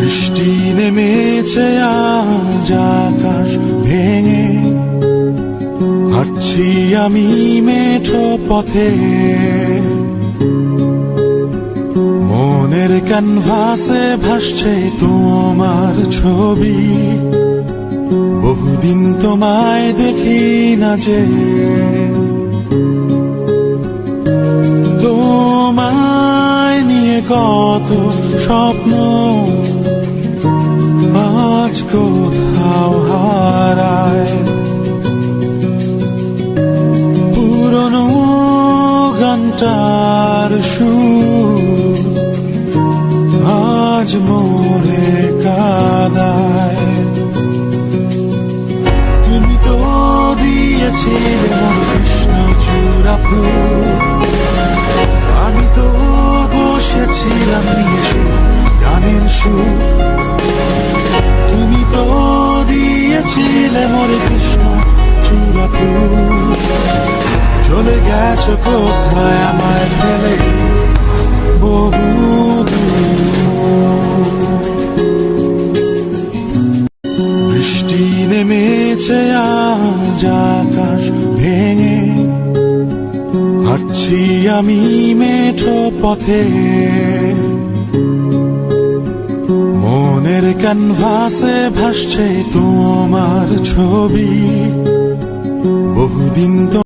বৃষ্টি নেমেছে আজ আকাশ ভেঙে। হাঁটছি আমি মেঠো পথে। মনের ক্যানভাসে ভাসছে তোমার ছবি। বহুদিন তোমায় দেখি না যে। তোমায় নিয়ে কত স্বপ্ন গানটার সুর আজ মোরে কাদায়। তুমি তো দিয়েছিলে কৃষ্ণ চূড়া ফুল। আমি তো বসেছিলাম নিয়ে সে গানের সুর। তুমি তো দিয়েছিলে মোরে কৃষ্ণ চূড়া ফুল। গেছো কোথায় আমায় ফেলে বৃষ্টি নেমেছে আজ আকাশ ভেঙে। হাঁটছি আমি মেঠো পথে। মনের ক্যানভাসে ভাসছে তোমার ছবি। বহুদিন তো